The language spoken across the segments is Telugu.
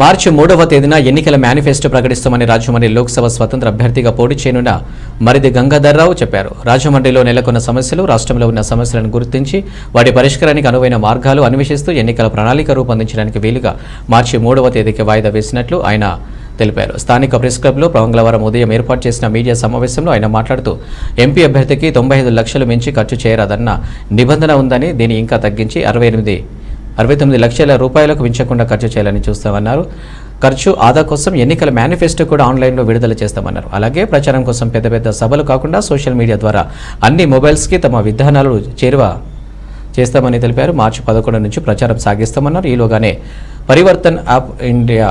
మార్చి మూడవ తేదీన ఎన్నికల మేనిఫెస్టో ప్రకటిస్తామని రాజమండ్రి లోక్సభ స్వతంత్ర అభ్యర్థిగా పోటీ చేయనున్న మరిది గంగాధర్రావు చెప్పారు. రాజమండ్రిలో నెలకొన్న సమస్యలు రాష్ట్రంలో ఉన్న సమస్యలను గుర్తించి వాటి పరిష్కారానికి అనువైన మార్గాలు అన్వేషిస్తూ ఎన్నికల ప్రణాళిక రూపొందించడానికి వీలుగా మార్చి మూడవ తేదీకి వాయిదా వేసినట్లు ఆయన తెలిపారు. స్థానిక ప్రెస్ క్లబ్లో మంగళవారం ఉదయం ఏర్పాటు చేసిన మీడియా సమావేశంలో ఆయన మాట్లాడుతూ ఎంపీ అభ్యర్థికి తొంభై ఐదు లక్షలు మించి ఖర్చు చేయరాదన్న నిబంధన ఉందని దీన్ని ఇంకా తగ్గించి అరవై ఎనిమిది అరవై తొమ్మిది లక్షల రూపాయలకు మించకుండా ఖర్చు చేయాలని చూస్తామన్నారు. ఖర్చు ఆదా కోసం ఎన్నికల మేనిఫెస్టో కూడా ఆన్లైన్లో విడుదల చేస్తామన్నారు. అలాగే ప్రచారం కోసం పెద్ద పెద్ద సభలు కాకుండా సోషల్ మీడియా ద్వారా అన్ని మొబైల్స్కి తమ విధానాలు చేరువ చేస్తామని తెలిపారు. మార్చి పదకొండు నుంచి ప్రచారం సాగిస్తామన్నారు. ఈలోగానే పరివర్తన్ యాప్ ఇండియా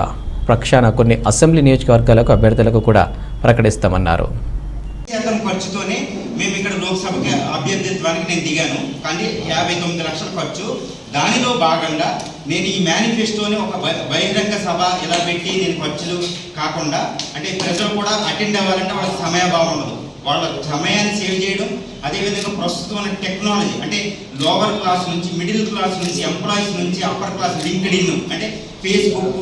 ప్రక్షాన కొన్ని అసెంబ్లీ నియోజకవర్గాలకు అభ్యర్థులకు కూడా ప్రకటిస్తామన్నారు. ఖర్చుతోనే అభ్యర్థిత్వానికి నేను దిగాను. కానీ యాభై తొమ్మిది లక్షల ఖర్చు. దానిలో భాగంగా నేను ఈ మేనిఫెస్టోని ఒక బహిరంగ సభ ఇలా పెట్టి నేను ఖర్చులు కాకుండా అంటే ప్రజలు కూడా అటెండ్ అవ్వాలంటే వాళ్ళకి సమయభావం ఉండదు. వాళ్ళ సమయాన్ని సేవ్ చేయడం అదేవిధంగా ప్రస్తుతం ఉన్న టెక్నాలజీ అంటే లోవర్ క్లాస్ నుంచి మిడిల్ క్లాస్ నుంచి ఎంప్లాయీస్ నుంచి అప్పర్ క్లాస్ లింక్డ్ ఇన్ అంటే ఫేస్బుక్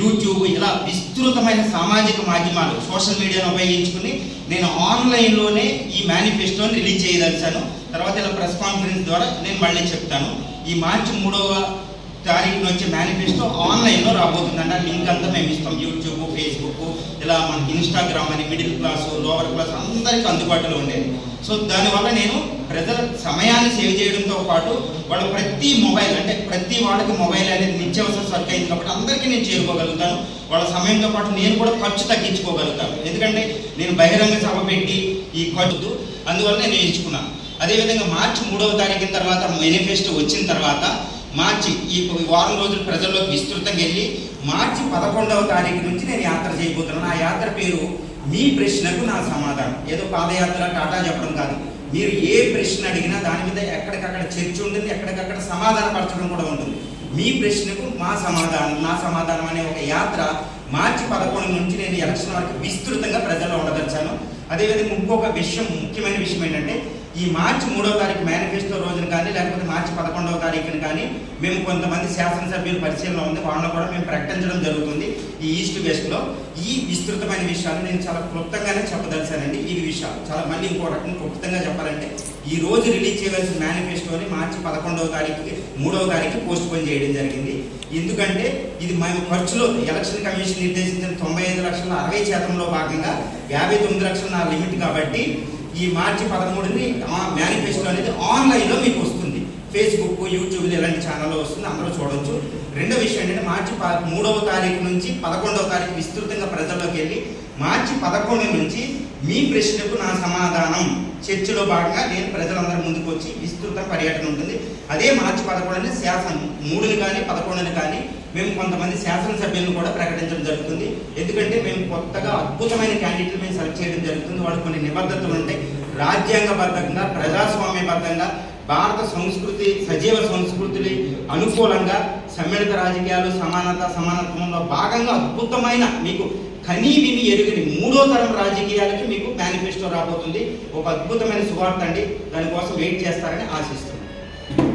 యూట్యూబ్ ఇలా విస్తృతమైన సామాజిక మాధ్యమాలు సోషల్ మీడియాను ఉపయోగించుకుని నేను ఆన్లైన్లోనే ఈ మేనిఫెస్టోని రిలీజ్ చేయదలిచాను. తర్వాత ఇలా ప్రెస్ కాన్ఫరెన్స్ ద్వారా నేను మళ్ళీ చెప్తాను. ఈ మార్చి మూడవ తారీఖున వచ్చే మేనిఫెస్టో ఆన్లైన్లో రాబోతుందంట. లింక్ అంతా మేము ఇస్తాం. యూట్యూబ్ ఫేస్బుక్ ఇలా మనకి ఇన్స్టాగ్రామ్ అని మిడిల్ క్లాస్ లోవర్ క్లాస్ అందరికీ అందుబాటులో ఉండేది సో దానివల్ల నేను ప్రజల సమయాన్ని సేవ్ చేయడంతో పాటు వాళ్ళ ప్రతి మొబైల్ అంటే ప్రతి వాళ్ళకి మొబైల్ అనేది నిత్యావసర వర్క్ అయింది. కాబట్టి అందరికీ నేను చేరుకోగలుగుతాను. వాళ్ళ సమయంతో పాటు నేను కూడా ఖర్చు తగ్గించుకోగలుగుతాను. ఎందుకంటే నేను బహిరంగ సభ పెట్టి ఈ ఖర్చు అందువల్ల నేను ఎంచుకున్నాను అదేవిధంగా మార్చి మూడవ తారీఖు తర్వాత మేనిఫెస్టో వచ్చిన తర్వాత మార్చి ఈ వారం రోజులు ప్రజల్లోకి విస్తృతంగా వెళ్ళి మార్చి పదకొండవ తారీఖు నుంచి నేను యాత్ర చేయబోతున్నాను. ఆ యాత్ర పేరు మీ ప్రశ్నకు నా సమాధానం. ఏదో పాదయాత్ర టాటా చెప్పడం కాదు. మీరు ఏ ప్రశ్న అడిగినా దాని మీద ఎక్కడికక్కడ చర్చ ఉంటుంది ఎక్కడికక్కడ సమాధాన పరచడం కూడా ఉంటుంది. మీ ప్రశ్నకు మా సమాధానం నా సమాధానం అనే ఒక యాత్ర మార్చి పదకొండు నుంచి నేను ఎలక్షన్ వరకు విస్తృతంగా ప్రజల్లో ఉండదలిచాను. అదేవిధంగా ఇంకొక విషయం ముఖ్యమైన విషయం ఏంటంటే ఈ మార్చి మూడవ తారీఖు మేనిఫెస్టో రోజున కానీ లేకపోతే మార్చి పదకొండవ తారీఖున కానీ మేము కొంతమంది శాసనసభ్యుల పరిశీలన ఉంది. వాళ్ళని కూడా మేము ప్రకటించడం జరుగుతుంది ఈ ఈస్ట్ వెస్ట్లో ఈ విస్తృతమైన విషయాలు నేను చాలా క్లుప్తంగానే చెప్పదలిచానండి. ఈ విషయాలు చాలా మళ్ళీ ఇంకో రకంగా క్లుప్తంగా చెప్పాలంటే ఈ రోజు రిలీజ్ చేయవలసిన మేనిఫెస్టోని మార్చి పదకొండవ తారీఖుకి మూడవ తారీఖు పోస్ట్ పోన్ చేయడం జరిగింది. ఎందుకంటే ఇది మేము ఖర్చులో ఎలక్షన్ కమిషన్ నిర్దేశించిన తొంభై ఐదు లక్షల అరవై శాతంలో భాగంగా యాభై తొమ్మిది లక్షల నా లిమిట్ కాబట్టి ఈ మార్చి పదమూడుని మేనిఫెస్టో అనేది ఆన్లైన్లో మీకు వస్తుంది. ఫేస్బుక్ యూట్యూబ్ ఇలాంటి ఛానల్లో వస్తుంది అందరూ చూడవచ్చు రెండో విషయం ఏంటంటే మార్చి మూడవ తారీఖు నుంచి పదకొండవ తారీఖు విస్తృతంగా ప్రజల్లోకి వెళ్ళి మార్చి పదకొండు నుంచి మీ ప్రశ్నకు నా సమాధానం చర్చలో భాగంగా నేను ప్రజలందరి ముందుకు వచ్చి విస్తృత పర్యటన ఉంటుంది. అదే మార్చి పదకొండుని శాసనం మూడుని కానీ పదకొండుని కానీ మేము కొంతమంది శాసనసభ్యులను కూడా ప్రకటించడం జరుగుతుంది. ఎందుకంటే మేము కొత్తగా అద్భుతమైన క్యాండిడేట్లు మేము సెలెక్ట్ చేయడం జరుగుతుంది. వాళ్ళు కొన్ని నిబద్ధతలు ఉంటాయి. రాజ్యాంగబద్ధంగా ప్రజాస్వామ్యబద్ధంగా భారత సంస్కృతి సజీవ సంస్కృతిని అనుకూలంగా సమ్మిళిత రాజకీయాలు సమానత సమానత్వంలో భాగంగా అద్భుతమైన మీకు కనీ విని ఎరుగని మూడో తరం రాజకీయాలకి మీకు మేనిఫెస్టో రాబోతుంది. ఒక అద్భుతమైన శుభార్త అండి. దానికోసం వెయిట్ చేస్తారని ఆశిస్తున్నాను